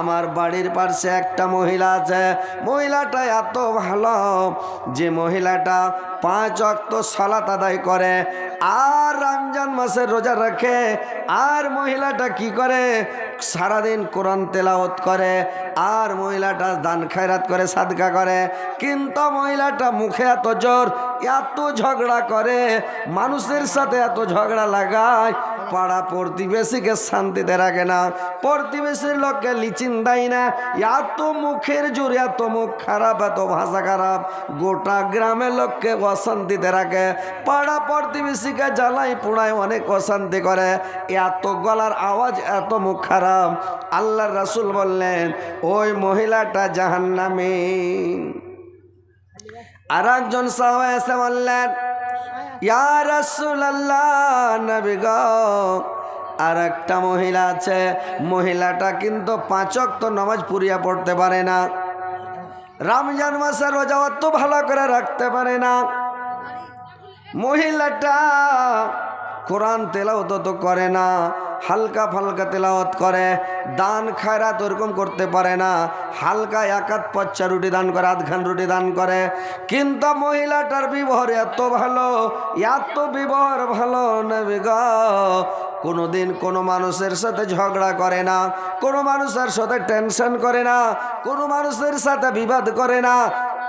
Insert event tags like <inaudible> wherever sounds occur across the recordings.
আমার বাড়ির পাশে একটা মহিলা আছে। মহিলাটা এত ভালো যে মহিলাটা পাঁচ অক্ত সালাত আদায় করে আর রমজান মাসের রোজা রাখে। আর মহিলাটা কি করে? সারাদিন কোরআন তেলাওত করে, আর মহিলাটা দান খায়রাত করে, সাদকা করে। কিন্তু মহিলাটা মুখে এত জোর, এত ঝগড়া করে, মানুষের সাথে এত ঝগড়া লাগায় পাড়া প্রতিবেশীকে শান্তিতে রাখে না, প্রতিবেশীর লোককে লিচিন দেয় না। এত মুখের জোর, এত মুখ খারাপ, এত ভাষা খারাপ। গোটা গ্রামের লোককে অশান্তিতে রাখে। পাড়া প্রতিবেশীকে জ্বালাই পোড়ায় অনেক অশান্তি করে। এত গলার আওয়াজ, এত মুখ খারাপ। আল্লাহর রাসুল বললেন, ওই মহিলাটা জাহান্নামী। আর একজন সাহ এসে বললেন আর একটা মহিলা আছে, মহিলাটা কিন্তু পাঁচক তো নামাজ পুরিয়া পড়তে পারে না। রমজান মাসে রোজা অত ভালো করে রাখতে পারে না। মহিলাটা কোরআন তেলাও তো করে না। হালকা ফালকা তেলাওয়াত করে, দান খায়রাত ওরকম করতে পারে না। হালকা একাত পচ্চা রুটি দান করে আধখান রুটি দান করে। কিন্তু মহিলাটার বিবহর এত ভালো, এত বিবহর ভালো, নেবে গো। কোনোদিন কোনো মানুষের সাথে ঝগড়া করে না, কোনো মানুষের সাথে টেনশন করে না, কোনো মানুষের সাথে বিবাদ করে না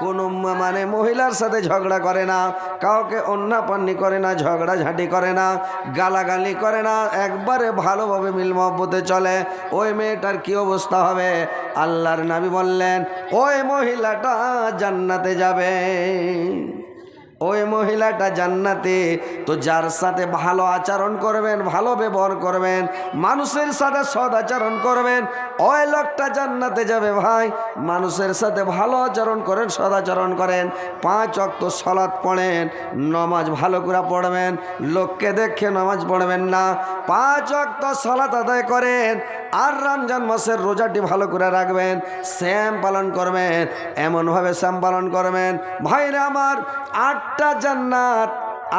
কোনো মানে মহিলার সাথে ঝগড়া করে না, কাউকে অন্যাপান্নি করে না ঝগড়া ঝাঁটি করে না, গালাগালি করে না, একবারে ভালোভাবে মিল মহব্বতে চলে। ওই মেয়েটার কি অবস্থা হবে? আল্লাহর নাবি বললেন, ওই মহিলাটা জান্নাতে যাবে। ওই মহিলাটা জান্নাতে। তো যার সাথে ভালো আচরণ করবেন, ভালো ব্যবহার করবেন, মানুষের সাথে সদ আচরণ করবেন, ওই লোকটা জান্নাতে যাবে ভাই। মানুষের সাথে ভালো আচরণ করেন সদাচরণ করেন। পাঁচ অক্ত সলাৎ পড়েন, নমাজ ভালো করে পড়বেন। লোককে দেখে নমাজ পড়বেন না। পাঁচ অক্ত সলাৎ আদায় করেন, আর রমজান মাসের রোজাটি ভালো করে রাখবেন, শ্যাম পালন করবেন, এমনভাবে শ্যাম পালন করবেন। ভাইরা আমার আটটা জান্নাত,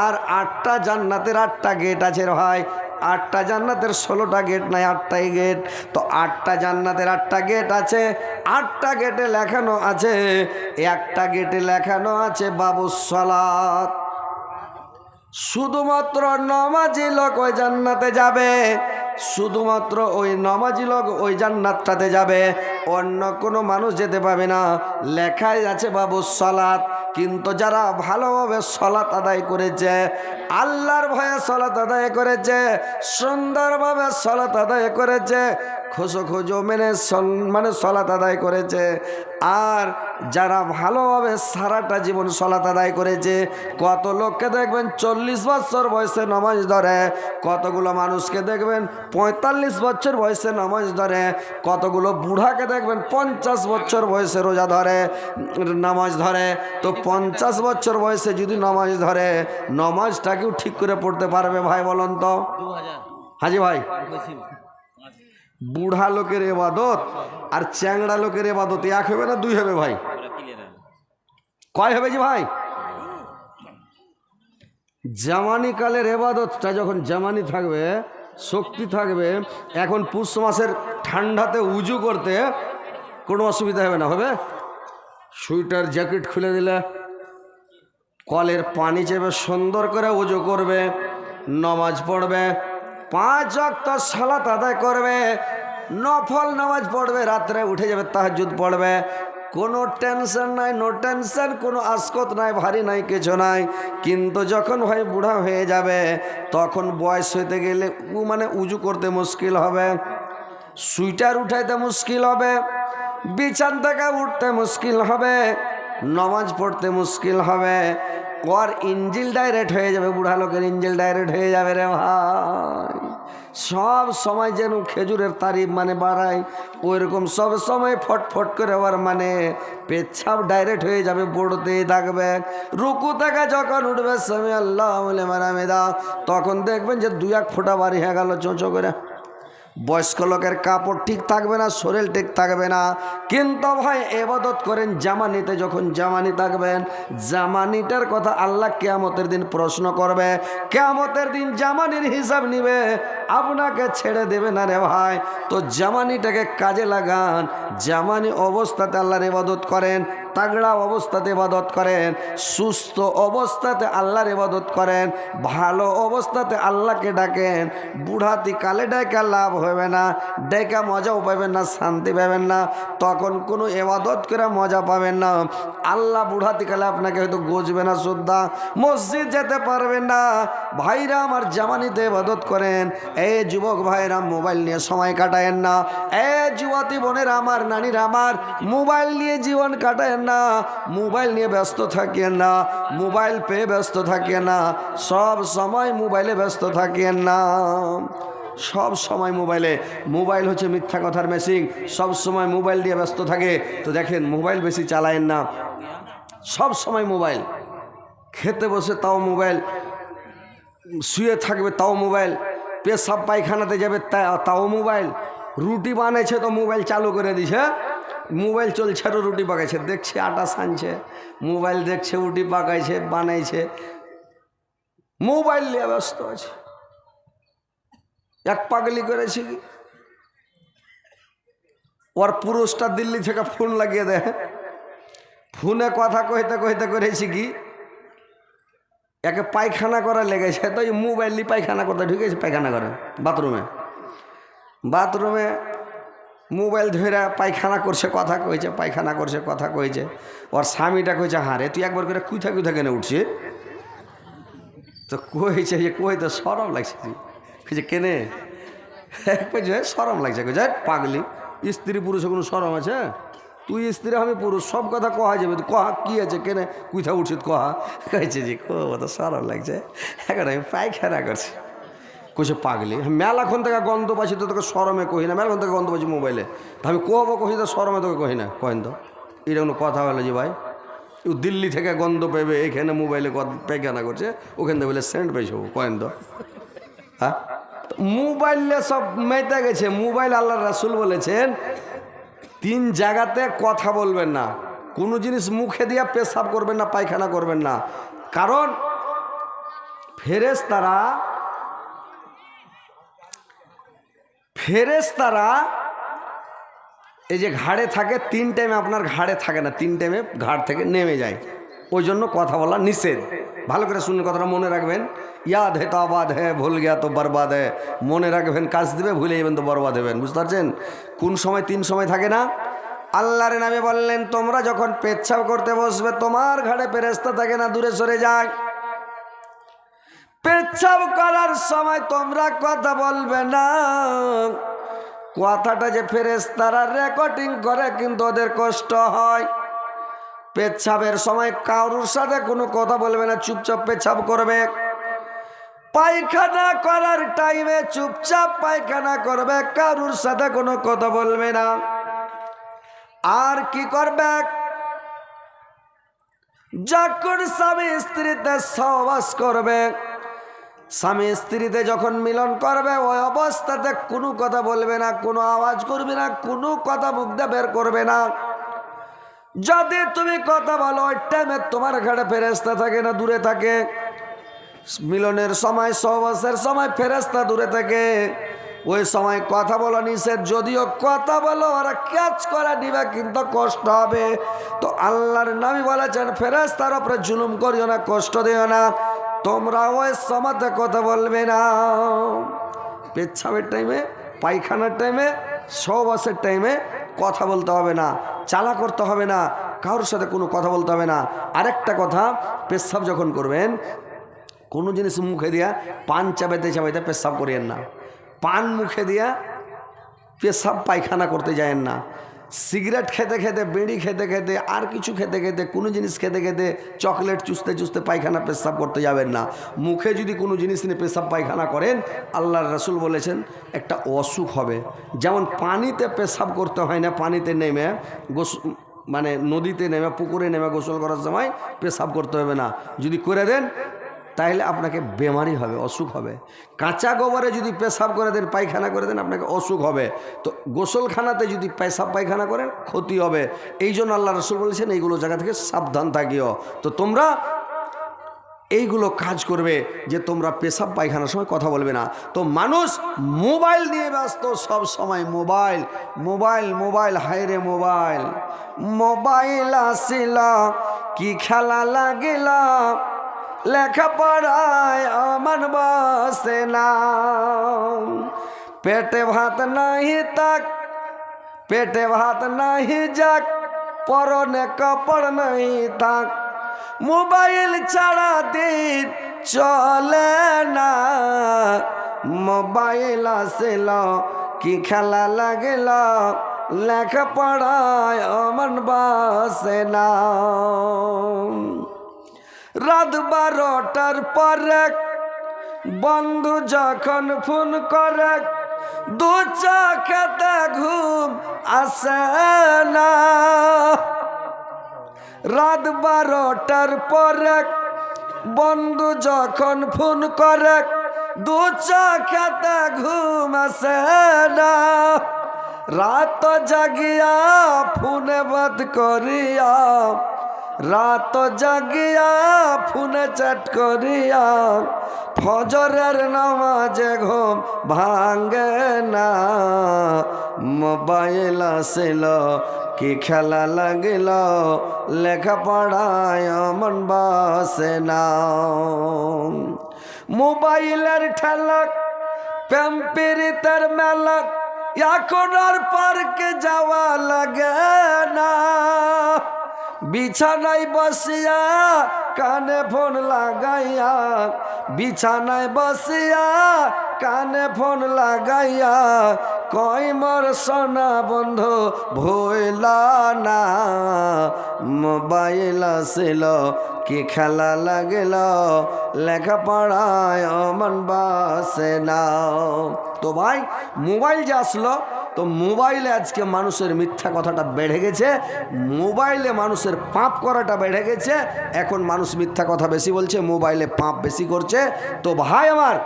আর আটটা জান্নাতের আটটা গেট আছে ভাই। আটটা জান্নাতের ষোলোটা গেট নাই, আটটাই গেট তো আটটা জান্নাতের আটটা গেট আছে, আটটা গেটে লেখানো আছে, একটা গেটে লেখানো আছে বাবু সালাত। শুধুমাত্র নমাজি লোক ওই জান্নাতে যাবে, শুধুমাত্র ওই নমাজি লোক ওই জান্নাতটাতে যাবে। অন্য কোনো মানুষ যেতে পাবে না। লেখাই আছে বাবু সলাৎ কিন্তু যারা ভালোভাবে সলাত আদায় করেছে, আল্লাহর ভয়ে সলাত আদায় করেছে, সুন্দরভাবে সলাত আদায় করেছে, খোঁজো খোঁজো মেনে মানে সলাত আদায় করেছে। আর যারা ভালোভাবে সারাটা জীবন সলাৎ আদায় করেছে কত লোককে দেখবেন চল্লিশ বছর বয়সে নামাজ ধরে কতগুলো মানুষকে দেখবেন পঁয়তাল্লিশ বছর বয়সে নামাজ ধরে কতগুলো বুড়াকে দেখবেন পঞ্চাশ বছর বয়সে রোজা ধরে নামাজ ধরে। তো পঞ্চাশ বছর বয়সে যদি নামাজ ধরে নামাজটা কেউ ঠিক করে পড়তে পারবে ভাই বলুন তো? হাজি ভাই? বুড়া লোকের এবাদত আর চ্যাংড়া লোকের এবাদত এক হবে না দুই হবে ভাই? কয় হবে যে ভাই? জামানি কালের এবাদতটা যখন জামানি থাকবে, শক্তি থাকবে, এখন পুষ মাসের ঠান্ডাতে উজু করতে কোনো অসুবিধা হবে না, হবে? সুইটার জ্যাকেট খুলে দিলে কলের পানি চেপে সুন্দর করে উজু করবে, নমাজ পড়বে, পাঁচ অক্ত সালাত আদায় করবে নফল নামাজ পড়বে, রাত্রে উঠে যাবে তাহাজুদ পড়বে। কোনো টেনশন নাই, নো টেনশন, কোনো আসকত নাই, ভারী নাই, কিছু নাই। কিন্তু যখন ভাই বুড়া হয়ে যাবে, তখন বয়স হইতে গেলে উ মানে উজু করতে মুশকিল হবে, সুইটার উঠাইতে মুশকিল হবে, বিছান থেকে উঠতে মুশকিল হবে, নমাজ পড়তে মুশকিল হবে। ওর ইঞ্জিল ডাইরেক্ট হয়ে যাবে, বুড়া লোকের ইঞ্জিল ডাইরেক্ট হয়ে যাবে রে ভাই। সব সময় যেন খেজুরের তারিফ মানে বাড়ায় ওই রকম সব সময় ফটফট করে হওয়ার মানে পেচ্ছাপ ডাইরেক্ট হয়ে যাবে পড়তেই থাকবে। রুকু থেকে যখন উঠবে সামি আল্লাহ তখন দেখবেন যে দু এক ফোটা বাড়ি হয়ে গেল, চোঁচো করে। বয়স্ক লোকের কাপড় ঠিক থাকবে না, শরীর ঠিক থাকবে না। কিন্তু ভাই, এবাদত করেন জামানিতে, যখন জামানি থাকবেন, জামানিটার কথা আল্লাহ কেয়ামতের দিন প্রশ্ন করবে। কেয়ামতের দিন জামানির হিসাব নিবে। আপনাকে ছেড়ে দেবে না রে ভাই। তো জামানিটাকে কাজে লাগান। জামানি অবস্থাতে আল্লাহর ইবাদত করেন। তাগড়া অবস্থাতে ইবাদত করেন, সুস্থ অবস্থাতে আল্লাহর ইবাদত করেন, ভালো অবস্থাতে আল্লাহকে ডাকেন, বুড়াতি কালে ডাকা লাভ হবে না ডেকা মজাও পাবেন না, শান্তি পাবেন না, তখন কোনো এবাদত করে মজা পাবেন না। আল্লাহ বুড়াতি কালে আপনাকে হয়তো গজবে না শ্রদ্ধা, মসজিদ যেতে পারবেন না। ভাইরা আমার জামানিতে ইবাদত করেন, এ যুবক ভাইরা মোবাইল নিয়ে সময় কাটায়েন না, এ যুবতী বোনের আমার, নানিরা আমার, মোবাইল নিয়ে জীবন কাটায়েন না, মোবাইল নিয়ে ব্যস্ত থাকেন না, মোবাইল পেয়ে ব্যস্ত থাকেন না, সব সময় মোবাইলে ব্যস্ত থাকেন না। সব সময় মোবাইলে, মোবাইল হচ্ছে মিথ্যা কথার মেশিন সব সময় মোবাইল দিয়ে ব্যস্ত থাকে। তো দেখেন, মোবাইল বেশি চালায়েন না। সব সময় মোবাইল। খেতে বসে তাও মোবাইল, শুয়ে থাকবে তাও মোবাইল, পেশাব পায়খানাতে যাবে তাও মোবাইল, রুটি বানাইছে তো মোবাইল চালু করে দিছে মোবাইল চলছে আরও রুটি পাকাইছে। দেখছে আটা সানছে, মোবাইল দেখছে, রুটি পাকাইছে, বানাইছে। মোবাইল নিয়ে ব্যস্ত আছে। এক পাগলি করেছে কি? ওর পুরুষটা দিল্লি থেকে ফোন লাগিয়ে দেয়। ফোনে কথা কহিতে কহিতে করেছি কি? একে পায়খানা করা লেগেছে। তো এই মোবাইল নিয়ে পায়খানা করতে ঢুকেছে পায়খানা করে বাথরুমে। বাথরুমে মোবাইল ধরে পায়খানা করছে, কথা কইছে, পায়খানা করছে, কথা কইছে। ওর স্বামীটা কইছে হ্যাঁ রে, তুই একবার করে কুইথা কুইথা কেন উঠছে তো কইছে যে, কই তো সরম লাগছে তুই কইছে, কেনে? <laughs> কইছে সরম লাগছে কইছে পাগলি, স্ত্রী পুরুষের কোনো সরম আছে? তুই স্ত্রী, আমি পুরুষ, সব কথা কহা যাবে কহা, কী আছে, কেনে, কুইথা উঠছিস, কহা? <laughs> কইছে যে কো তো সরম লাগছে, এখন আমি পায়খানা করছি। কইছে পাগলি। মেলাক্ষণ থেকে গন্ধ পাচ্ছি তো তোকে সরমে কহি না। মেলাক্ষণ থেকে গন্ধ পাচ্ছি মোবাইলে। আমি কহবো কহি তো সরমে তোকে কহি না। কহেন তো, এটা কোনো কথা হলো যে ভাই? ও দিল্লি থেকে গন্ধ পেবে, এখানে মোবাইলে পায়খানা করছে, ওখান থেকে বলে সেন্ট পেয়েছে কয়েন তো। হ্যাঁ? মোবাইলে সব মেতে গেছে। মোবাইল আল্লাহ রাসুল বলেছেন, তিন জায়গাতে কথা বলবেন না। কোনো জিনিস মুখে দিয়ে পেশাব করবেন না, পায়খানা করবেন না। কারণ ফেরেস তারা ফেরেস তারা এই যে ঘাড়ে থাকে, তিন টাইমে আপনার ঘাড়ে থাকে না, তিন টাইমে ঘাড় থেকে নেমে যায়। ওই জন্য কথা বলা নিষেধ। ভালো করে শুনে কথাটা মনে রাখবেন। ইয়াদ হে তো আবাদ হে, ভুল গিয়া তো বরবাদ হে। মনে রাখবেন, কাজ দেবে, ভুলে যাবেন তো বরবাদ হবেন। বুঝতে পারছেন? কোন সময় তিন সময় থাকে না? আল্লাহর নামে বললেন, তোমরা যখন পেচ্ছাপ করতে বসবে, তোমার ঘাড়ে পেরেস্তা থাকে না, দূরে সরে যায়। পেচ্ছাপ করার সময় তোমরা কথা বলবে না। কথাটা যে ফেরেস তারা রেকর্ডিং করে কিন্তু ওদের কষ্ট হয়। পেচ্ছাপের সময় কারুর সাথে কোনো কথা বলবে না, চুপচাপ পেচ্ছাপ করবে। পায়খানা করার টাইমে চুপচাপ পায়খানা করবে, কারুর সাথে কোনো কথা বলবে না। আর কি করবে? যখন স্বামী স্ত্রীতে সহবাস করবে স্বামী স্ত্রীতে যখন মিলন করবে, ওই অবস্থাতে কোনো কথা বলবে না, কোনো আওয়াজ করবে না, কোনো কথা মুখ দিয়ে বের করবে না। যদি তুমি কথা বলো, ওই টাইমে তোমার ঘাড়ে ফেরেস্তা থাকে না, দূরে থাকে। মিলনের সময়, সহবাসের সময় ফেরেস্তা দূরে থাকে। ওই সময় কথা বলা নিষেধ, যদিও কথা বলো, ওরা ক্যাচ করা নিবে, কিন্তু কষ্ট হবে। তো আল্লাহর নামি বলেছেন ফেরেস্তার ওপরে জুলুম করিও না, কষ্ট দিও না। তোমরা ওই সময়তে কথা বলবে না। পেচ্ছাবের টাইমে পায়খানার টাইমে সহবাসের টাইমে কথা বলতে হবে না, চালা করতে হবে না, কারোর সাথে কোনো কথা বলতে হবে না। আরেকটা কথা পেশাব যখন করবেন, কোনো জিনিস মুখে দিয়া পান চাবাইতে চাবাইতে পেশাব করিয়েন না। পান মুখে দিয়া পেশাব পায়খানা করতে যায়েন না। সিগারেট খেতে খেতে, বেড়ি খেতে খেতে, আর কিছু খেতে খেতে, কোনো জিনিস খেতে খেতে চকলেট চুষতে চুষতে পায়খানা পেশাব করতে যাবেন না। মুখে যদি কোনো জিনিস নিয়ে পেশাব পায়খানা করেন, আল্লাহর রসুল বলেছেন, একটা অসুখ হবে। যেমন পানিতে পেশাব করতে হয় না, পানিতে নেমে, গোস মানে নদীতে নেমে, পুকুরে নেমে গোসল করার সময় পেশাব করতে হবে না। যদি করে দেন তাহলে আপনাকে বেমারি হবে, অসুখ হবে। কাঁচা গোবরে যদি পেশাব করে দেন, পায়খানা করে দেন, আপনাকে অসুখ হবে। তো গোসলখানাতে যদি পেশাব, পায়খানা করেন, ক্ষতি হবে। এই জন্য আল্লাহ রসুল বলেছেন, এইগুলো জায়গা থেকে সাবধান থাকিও। তো তোমরা এইগুলো কাজ করবে যে তোমরা পেশাব, পায়খানার সময় কথা বলবে না। তো মানুষ মোবাইল নিয়ে ব্যস্ত, সব সময় মোবাইল মোবাইল মোবাইল হাইরে মোবাইল। মোবাইল আসিল, কি খেলা লাগিল? লেখাপড়ায় আমার বসে না। পেটে ভাত নাহি তাক পেটে ভাত নাহি যাক, পরনে কাপড় নাই থাক। মোবাইল ছাড়া দিন চলে না। মোবাইল আসিল, কি খেলা লাগিল? লেখাপড়ায় আমার বাসে না। রাত বারোটার পরে বন্ধু যখন ফোন করে, দু চোখেতে ঘুম আসে না। রাত বারোটার পরে বন্ধু যখন ফোন করে, দু চোখেতে ঘুম আসে না। রাত জাগিয়া ফোনে বাদ করিয়া রাত জাগিয়া ফোনে চ্যাট করিয়া ফজরের নামাজে ঘুম ভাঙ্গে না। মোবাইল আসিল, কি খেলা লাগিল, লেখাপড়ায় মন বাসে না। মোবাইলের ঠেলক প্যাম্পিরিতের মেলক, এখন আর পার্কে যাওয়া লাগে না। বিছানায় বসিয়া কানে ফোন লাগাইয়া, বিছানায় বসিয়া কানে ফোন লাগাইয়া কই মোর সোনা বন্ধু ভইলা না। মোবাইল আসিল কি খেলা লাগিল, লেখাপড়ায় অমন বাসে না। তো ভাই, মোবাইল যে আসলো তো মোবাইলে আজকে মানুষের মিথ্যা কথাটা বেড়ে গেছে, মোবাইলে মানুষের পাপ করাটা বেড়ে গেছে, এখন মানুষ মিথ্যা কথা বেশি বলছে, মোবাইলে পাপ বেশি করছে। তো ভাই আমার,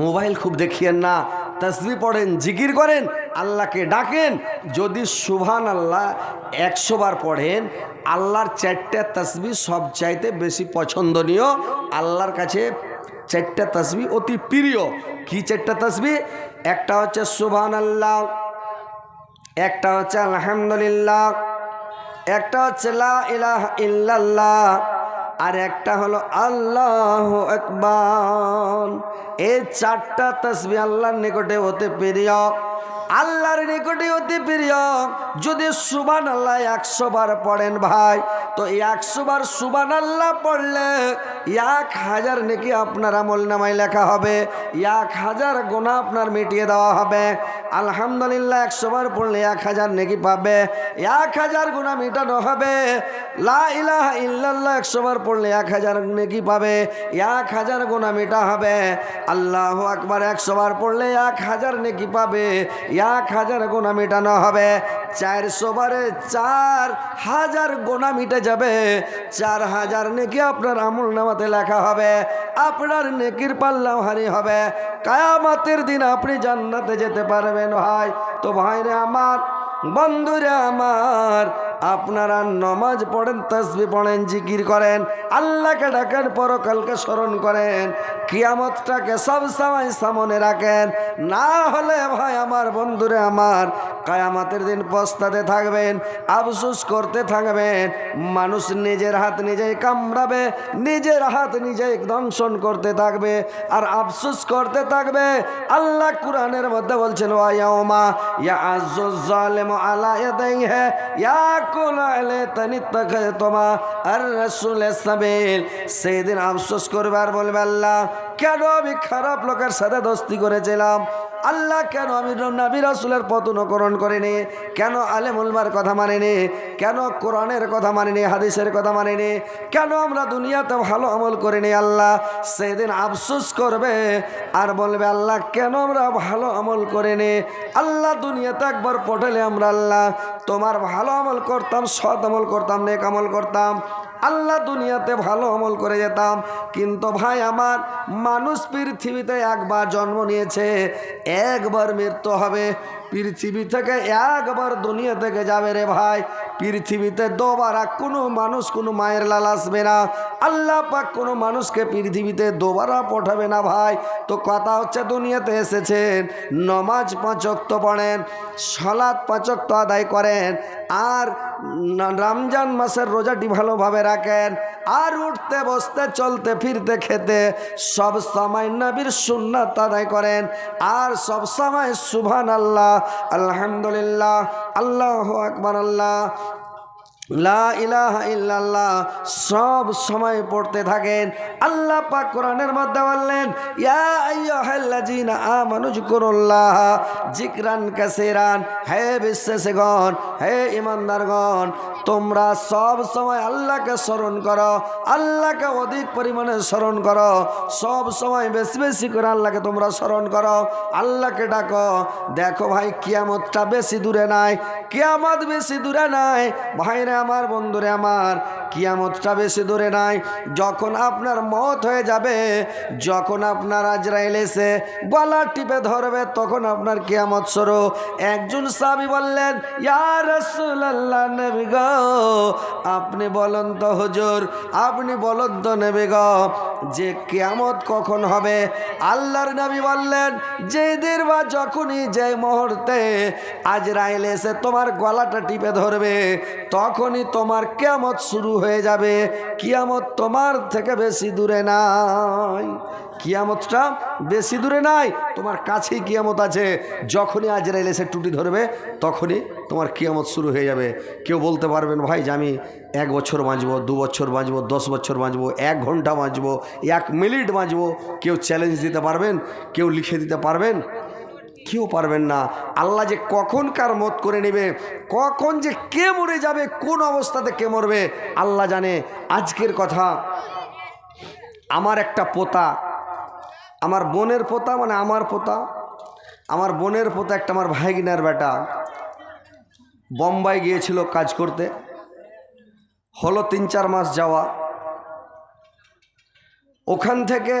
মোবাইল খুব দেখিয়েন না, তসবি পড়েন, জিকির করেন, আল্লাহকে ডাকেন, যদি সুভান আল্লাহ একশো বার পড়েন, আল্লাহর চারটে তসবি সব চাইতে বেশি পছন্দনীয়, আল্লাহর কাছে চারটে তসবি অতি প্রিয়। কী চারটে তসবি? একটা হচ্ছে সুভান আল্লাহ একটা হচ্ছে আলহামদুলিল্লাহ, একটা হচ্ছে লাহ ইল্লাল্লাহ, আর একটা হলো আল্লাহ একবার এই চারটা তসবি আল্লাহর নিকটে হতে প্রিয়। আল্লাহর নিকটে অতি প্রিয়। যদি সুবান আল্লাহ একশো বার পড়েন ভাই, তো একশো বার সুবান আল্লাহ পড়লে এক হাজার নাকি আপনার আমল নামায় লেখা হবে, এক হাজার গোনা আপনার মিটিয়ে দেওয়া হবে। আলহামদুলিল্লাহ একশো বার পড়লে এক হাজার নাকি পাবে, এক হাজার গুণা মিটানো হবে। লা ইলাহা ইল্লাল্লাহ একশো বার পড়লে এক হাজার নেকি পাবে, এক হাজার গোনা মিটা হবে। আল্লাহ আকবার একশো বার পড়লে এক হাজার নেকি পাবে এক হাজার গোনা মেটানো হবে, চারশো বারে চার হাজার গোনা মিটে যাবে, চার হাজার নেকি আপনার আমল নামাতে লেখা হবে, আপনার নেকির পাল্লাও হারি হবে। কায়ামাতের দিন আপনি জান্নাতে যেতে পারবেন ভাই। তো ভাইরে আমার, বন্ধুরে আমার আপনারা নমাজ পড়েন, তসবি পড়েন, জিকির করেন, আল্লাহকে ডাকেন, পরকালকে স্মরণ করেন, কিয়ামতটাকে সব সময় সামনে রাখেন। না হলে ভাই আমার বন্ধুরে আমার কায়ামাতের দিন পস্তাতে থাকবেন, আফসুস করতে থাকবেন। মানুষ নিজের হাত নিজেই কামড়াবে, নিজের হাত নিজেই দংশন করতে থাকবে আর আফসুস করতে থাকবে। আল্লাহ কুরআনের মধ্যে বলছেন ওয়াইয়াউমা ইয়া আজ্জুজ জালিমু আলা ইয়াদাইহি, ইয়া তানিত্তাখায়তুমা আর আফসোস করবে আর বলবে আল্লাহ কেন আমি খারাপ লোকের সাথে দোস্তি করেছিলাম? আল্লাহ কেন আমি নবী রাসুলের পথ অনুকরণ করিনি? কেন আলেমুলমার কথা মানিনি? কেন কোরআনের কথা মানিনি? হাদিসের কথা মানিনি? কেন আমরা দুনিয়াতে ভালো আমল করিনি আল্লাহ? সেদিন আফসুস করবে আর বলবে, আল্লাহ, কেন আমরা ভালো আমল করিনি? আল্লাহ দুনিয়াতে একবার পটেলে আমরা আল্লাহ। তোমার ভালো আমল করতাম, সৎ আমল করতাম, নেক আমল করতাম। আল্লাহ দুনিয়াতে ভালো আমল করে যেতাম। কিন্তু ভাই, আমার মানুষ পৃথিবীতে একবার জন্ম নিয়েছে, একবার মৃত্যু হবে। পৃথিবী থেকে একবার দুনিয়া থেকে যাবে রে ভাই। পৃথিবীতে দোবারা কোনো মানুষ, কোনো মায়ের লাল আসবে না। আল্লাহ পাক কোনো মানুষকে পৃথিবীতে দোবারা পাঠাবে না ভাই। তো কথা হচ্ছে, দুনিয়াতে এসেছেন, নমাজ পাঁচক্ত পড়েন সলাৎ পাঁচক্ত আদায় করেন, আর রমজান মাসের রোজাটি ভালোভাবে রাখেন। আর উঠতে, বসতে, চলতে, ফিরতে, খেতে সব সময় নবীর সুন্নাত আদায় করেন। আর সব সময় সুভান আল্লাহ আলহামদুলিল্লাহ, আল্লাহ আকবর, আল্লাহ লা ইলাহা ইল্লাল্লাহ, সব সময় পড়তে থাকেন। আল্লাহ পাক কোরআনের মধ্যে বললেন, ইয়া আইয়ুহাল্লাযীনা আমানু যিকুরুল্লাহ, যিকরান কাসীরান, হে বিশ্বাসীগণ, হে ঈমানদারগণ, তোমরা সব সময় আল্লাহকে স্মরণ করো, আল্লাহকে অধিক পরিমাণে স্মরণ করো, সব সময় বেশি বেশি করে আল্লাহকে তোমরা স্মরণ করো, আল্লাহকে ডাকো। দেখো ভাই, কিয়ামতটা বেশি দূরে নাই, কিয়ামত বেশি দূরে নাই। ভাইরে আমার বন্ধুরে আমার, কিয়ামতটা বেশি দূরে নাই। যখন আপনার মত হয়ে যাবে, যখন আপনার আজরাইল এসে গলা টিপে ধরবে, তখন আপনার কিয়ামত সরো একজন সাবি বললেন আপনি বলুন তো হুজুর, আপনি বলুন তো নেবে গো, যে কিয়ামত কখন হবে? আল্লাহর নবী বললেন, যেদিন বা যখনই যে মুহূর্তে আজরাইল এসে তোমার গলাটা টিপে ধরবে তখনই তোমার কিয়ামত শুরু হয়ে যাবে। কিয়ামত তোমার থেকে বেশি দূরে নাই। কিয়ামতটা বেশি দূরে নাই, তোমার কাছেই কিয়ামত আছে। যখনই আজরাইল এসে টুটি ধরবে, তখনই তোমার কিয়ামত শুরু হয়ে যাবে। কেউ বলতে পারবেন, ভাই, যে আমি এক বছর বাঁচবো, দু বছর বাঁচবো, দশ বছর বাঁচবো, এক ঘণ্টা বাঁচবো, এক মিনিট বাঁচবো। কেউ চ্যালেঞ্জ দিতে পারবেন, কেউ লিখে দিতে পারবেন। কেউ পারবেন না। আল্লাহ যে কখন কার মত করে নেবে, কখন যে কে মরে যাবে, কোন অবস্থাতে কে মরবে, আল্লাহ জানে। আজকের কথা, আমার একটা পোতা, আমার বোনের পোতা মানে আমার পোতা, আমার বোনের পোতা একটা আমার ভাইগিনার বেটা। বোম্বাই গিয়েছিল কাজ করতে, হলো তিন চার মাস যাওয়া। ওখান থেকে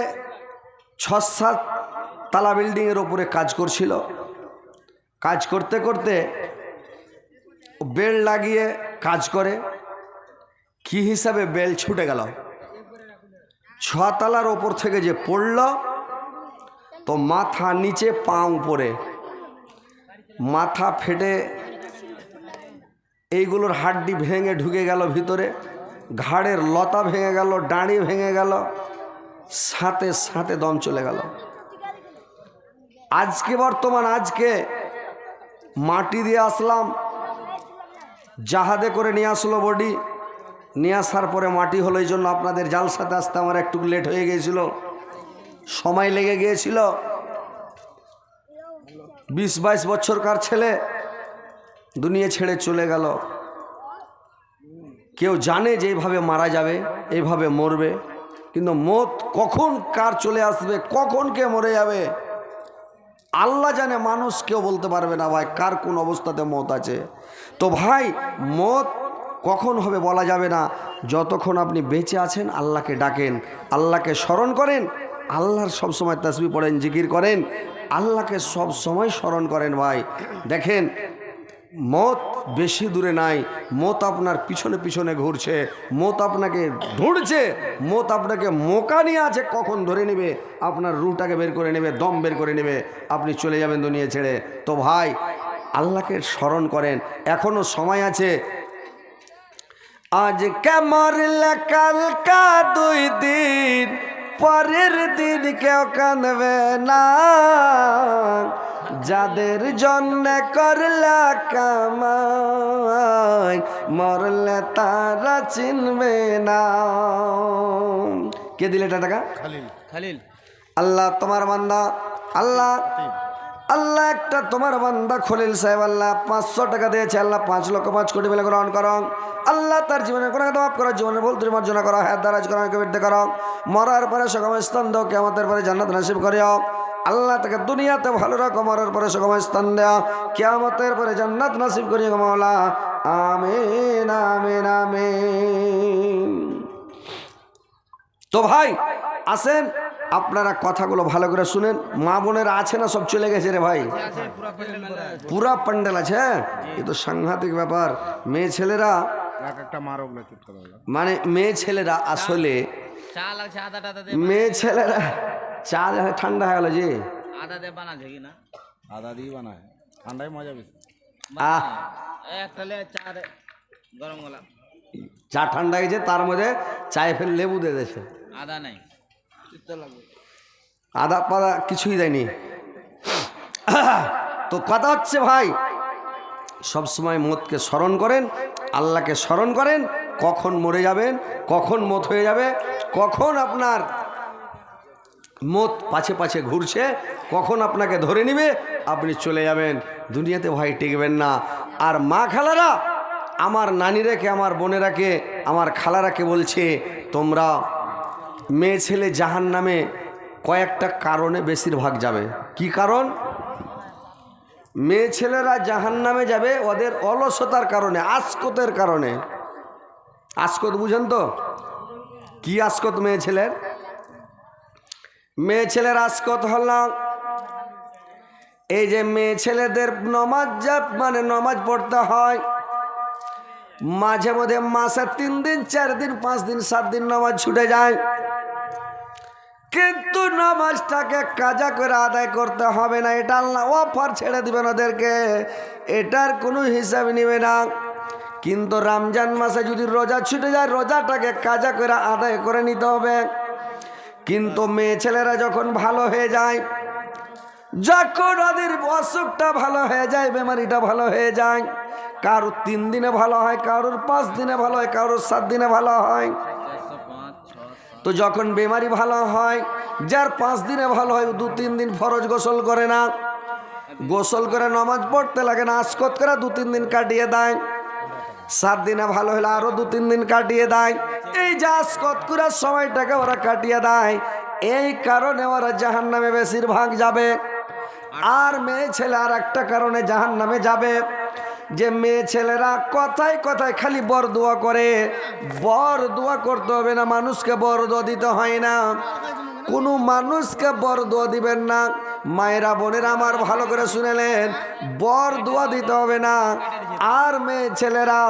ছ সাত তালা বিল্ডিংয়ের ওপরে কাজ করছিল। কাজ করতে করতে বেল লাগিয়ে কাজ করে। কি হিসাবে বেল ছুটে গেল? ছতলার ওপর থেকে যে পড়ল, তো মাথা নিচে পা উপরে। মাথা ফেটে এইগুলোর হাড্ডি ভেঙে ঢুকে গেল ভিতরে। ঘাড়ের লতা ভেঙে গেল, ডাঁড়ি ভেঙে গেল। সাথে সাথে দম চলে গেল। আজকে বর্তমান, আজকে মাটি দিয়ে আসলাম, জাহাজে করে নিয়ে আসলো বডি। নিয়ে আসার পরে মাটি হলো, এই জন্য আপনাদের জাল জালসাতে আসতে আমার একটু লেট হয়ে গিয়েছিল, সময় লেগে গিয়েছিল। বিশ বাইশ বছরকার ছেলে, দুনিয়া ছেড়ে চলে গেল। কেউ জানে যে এইভাবে মারা যাবে, এইভাবে মরবে, কিন্তু মত কখন কার চলে আসবে, কখন কে মরে যাবে? আল্লাহ জানে মানুষ কেউ বলতে পারবে না ভাই, কার কোন অবস্থাতে মত আছে। তো ভাই, মত কখন হবে বলা যাবে না। যতক্ষণ আপনি বেঁচে আছেন, আল্লাহকে ডাকেন, আল্লাহকে স্মরণ করেন, আল্লাহর সব সময় তসবি পড়েন, জিকির করেন, আল্লাহকে সব সময় স্মরণ করেন ভাই। দেখেন মত বেশি দূরে নাই, মত আপনার পিছনে পিছনে ঘুরছে, মত আপনাকে ধরছে, মত আপনাকে মোকা নিয়ে আছে, কখন ধরে নেবে? আপনার রুটাকে বের করে নেবে, দম বের করে নেবে, আপনি চলে যাবেন দুনিয়া ছেড়ে। তো ভাই, আল্লাহকে স্মরণ করেন, এখনও সময় আছে। আজ মরলে কালকা দুই দিন, পরের দিন কেউ কাঁদবে না। যাদের জন্য করলা কামাই মরলে তারা চিনবে না। কে দিলে এটা টাকা? খালিল। খালিল। আল্লাহ তোমার বান্দা আল্লাহ আল্লাহ একটা তোমার বান্দা খলিল সাহেব আল্লাহ পাঁচশো টাকা দিয়েছে আল্লাহ পাঁচ লক্ষ পাঁচ কোটি বেলা গ্রহণ করো। আল্লাহ তার জীবনের কোনো মাফ করো জীবনের ভুল তুমি মার্জনা করো হ্যাঁ দারাজ করো বৃদ্ধি করো। মরার পরে সগম স্থান দাও কেমতের পরে জান্নাত নাসিব করিও। আল্লাহ তাকে দুনিয়াতে ভালো রাখো মরার পরে সগম স্থান দেও কেয়ামতের পরে জান্নাত নাসিব করিও গো মাওলা আমিন আমিন আমিন তো ভাই আসেন আপনারা কথাগুলো ভালো করে শুনেন মা বোনেরা আছে না সব চলে গেছে রে ভাই পুরা প্যান্ডেল আছে হ্যাঁ? এ তো সাংঘাতিক ব্যাপার মেয়ে ছেলেরা করে। মানে মেয়ে ছেলেরা আসলে মেয়ে ছেলেরা চা ঠান্ডা হয়ে গেল জি আদা দে বানাচ্ছে কি না? আদা দিয়ে বানায়। ঠান্ডায় মজা বেশি। আহ। একটা চা গরম গলা। চা ঠান্ডা গেছে তার মধ্যে চায়ে ফের লেবু দিয়ে দিয়েছে। আদা নাই। আদা পাদা কিছুই দেয়নি। তো কথা হচ্ছে ভাই সব সময় মতকে স্মরণ করেন আল্লাহকে স্মরণ করেন কখন মরে যাবেন কখন মত হয়ে যাবে কখন আপনার মত পাছে পাছে ঘুরছে, কখন আপনাকে ধরে নিবে? আপনি চলে যাবেন। দুনিয়াতে ভাই টিকবেন না। আর মা খালারা, আমার নানিরাকে, আমার বোনেরাকে, আমার খালারাকে বলছে, তোমরা মেয়ে ছেলে জাহান নামে কয়েকটা কারণে বেশিরভাগ যাবে। কি কারণ? মেয়ে ছেলেরা জাহান নামে যাবে ওদের অলসতার কারণে, আসকতের কারণে। আসকত বুঝেন তো? কি আসকত মেয়ে ছেলের? মেয়ে ছেলের আসকত হলাম। এই যে মেয়ে ছেলেদের নমাজ যা মানে নমাজ পড়তে হয়। মাঝে মধ্যে মাসে তিন দিন, চার দিন, পাঁচ দিন, সাত দিন নামাজ ছুটে যায়। কিন্তু নামাজটাকে কাজা করে আদায় করতে হবে না, এটা অফার ছেড়ে দিবেন ওদেরকে। এটার কোনো হিসাব নেবে না। কিন্তু রমজান মাসে যদি রোজা ছুটে যায়, রোজাটাকে কাজা করে আদায় করে নিতে হবে। কিন্তু মেয়ে ছেলেরা যখন ভালো হয়ে যায়, যখন ওদের অসুখটা ভালো হয়ে যায়, বেমারিটা ভালো হয়ে যায়, কারোর তিন দিনে ভালো হয়, কারোর পাঁচ দিনে ভালো হয়, কারোর সাত দিনে ভালো হয়, তো যখন বেমারি ভালো হয়, যার পাঁচ দিনে ভালো হয় দু তিন দিন ফরজ গোসল করে না, গোসল করে নমাজ পড়তে লাগে না আসকত করে দু তিন দিন কাটিয়ে দেয় সাত দিনে ভালো হলে আরও দু, তিন দিন কাটিয়ে দেয়। এই যে আসকত করার সময়টাকে ওরা কাটিয়ে দেয়, এই কারণে ওরা জাহান নামে বেশিরভাগ যাবে। আর মেয়ে ছেলে আর একটা কারণে জাহান নামে যাবে। যে মেয়ে ছেলেরা কথায় কথায় খালি বর দোয়া করে, বর দোয়া করতে হবে না, মানুষকে বর দোয়া দিতে হয় না। কোনো মানুষকে বর দোয়া দিবেন না। মায়েরা বোনেরা আমার ভালো করে শুনেলেন বর দোয়া দিতে হবে না। আর মেয়ে ছেলেরা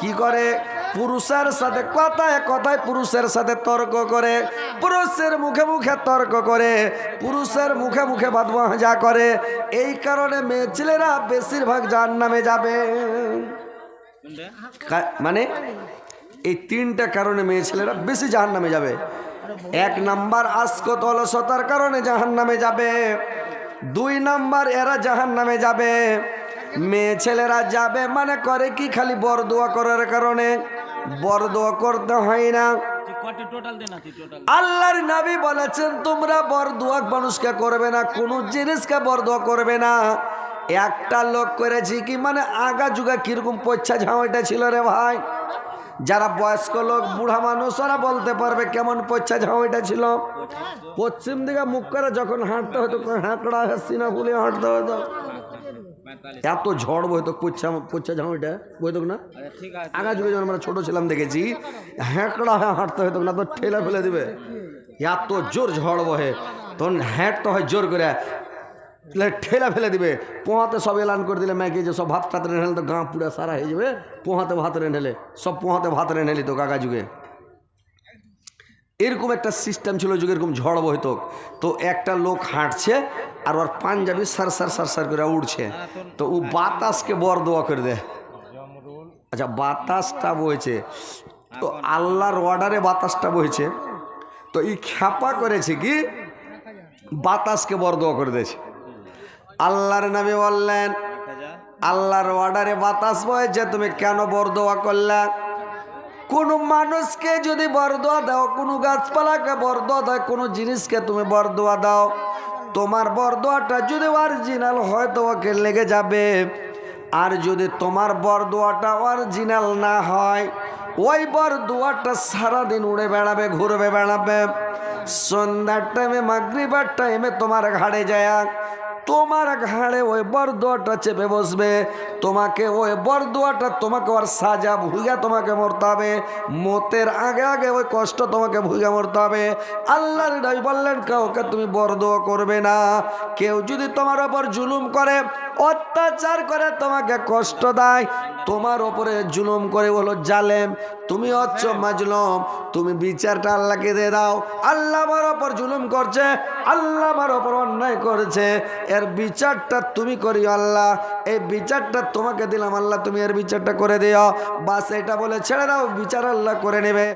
কি করে? পুরুষের সাথে কথায় কথায় পুরুষের সাথে তর্ক করে পুরুষের মুখে মুখে তর্ক করে পুরুষের মুখে মুখে বাদবাজা করে। এই কারণে মেয়ে ছেলেরা বেশিরভাগ যার নামে যাবে মানে এই তিনটা কারণে মেয়ে ছেলেরা বেশি জাহান নামে যাবে। এক নাম্বার আসকত অলসতার কারণে জাহান নামে যাবে। দুই নাম্বার এরা জাহান নামে যাবে। মেয়ে ছেলেরা যাবে মানে করে কি? খালি বরদোয়া করার কারণে। বরদোয়া করতে হয় না। আল্লাহর নবী বলেছেন, তোমরা বরদোয়া মানুষকে করবে না, কোনো জিনিসকে বরদোয়া করবে না। একটা লোক করেছি কি? মানে আগা যুগা কীরকম পচ্ছা ঝাঁওয়াটা ছিল রে ভাই। যারা বয়স্ক লোক, বুড়া মানুষ, ওরা বলতে পারবে কেমন পচ্ছা ঝাঁওয়াটা ছিল। পশ্চিম দিকে মুখ করে যখন হাঁটতে হতো হাঁকড়া সিনা ফুলে হাঁটতে হতো। এত ঝড় বইতো, পচ্ছা পচ্ছা ঝাঁওয়াটা বইতো না? আগা যুগে যখন আমরা ছোট ছিলাম, দেখেছি হ্যাঁকড়া হয়ে হাঁটতে হতো না, তো ঠেলা ফেলে দিবে। এত জোর ঝড় বহে, তখন হ্যাঁটতে হয় জোর করে ঠেলা ফেলে দিবে। পোহাতে সব এলান করে দিলে ম্যাকে যে সব ভাত টাত রেঁধে তো গাঁ পুরা সারা হয়ে যাবে। পোহাতে ভাত রেঁধেলে সব পোহাতে ভাত রেঁধেলি তো কাকা যুগে। এরকম একটা সিস্টেম ছিল যুগে, এরকম ঝড় বহিত। তো একটা লোক হাঁটছে আর ওর পাঞ্জাবি সার সার সার সার করে উড়ছে। তো ও বাতাসকে বর দোয়া করে দেয় আচ্ছা বাতাসটা বইছে। তো আল্লাহর অর্ডারে বাতাসটা বইছে। তো এই খ্যাপা করেছে কি? বাতাসকে বরদোয়া করে দিয়েছে। আল্লাহর নামে বললেন, আল্লাহর অর্ডারে বাতাস বয়েছে তুমি কেন বরদোয়া করলে? কোনো মানুষকে যদি বরদোয়া দাও, কোনো গাছপালাকে বরদোয়া দাও, কোনো জিনিসকে তুমি বরদোয়া দাও, তোমার বরদোয়াটা যদি অরিজিনাল হয় তো ওকে লেগে যাবে। আর যদি তোমার বরদোয়াটা অরিজিনাল না হয়, ওই বরদোয়াটা সারাদিন উড়ে বেড়াবে, ঘুরবে, বেড়াবে। সন্ধ্যার টাইমে মাগরিবার টাইমে তোমার ঘাড়ে যায়। তোমার ঘাড়ে ওই বরদোয়াটা চেপে বসবে। তোমাকে ওই বরদোয়াটা তোমাকে ওর সাজা ভুইয়া তোমাকে মরতে হবে। মতের আগে আগে ওই কষ্ট তোমাকে ভুইয়া মরতে হবে। আল্লাহর নবী বললেন, কাউকে তুমি বরদোয়া করবে না। কেউ যদি তোমার ওপর জুলুম করে, অত্যাচার করে, তোমাকে কষ্ট দেয়। তোমার ওপরে জুলুম করে হলো জালেম। তুমি হচ্ছ মাজলুম। তুমি বিচারটা আল্লাহকে দিয়ে দাও। আল্লাহ আমার ওপর জুলুম করছে। আল্লাহ আমার ওপর অন্যায় করেছে। এর বিচারটা তুমি করিও আল্লাহ। এই বিচারটা তোমাকে দিলাম আল্লাহ, তুমি এর বিচারটা করে দিও। বাস এটা বলে ছেড়ে দাও, বিচার আল্লাহ করে নেবে।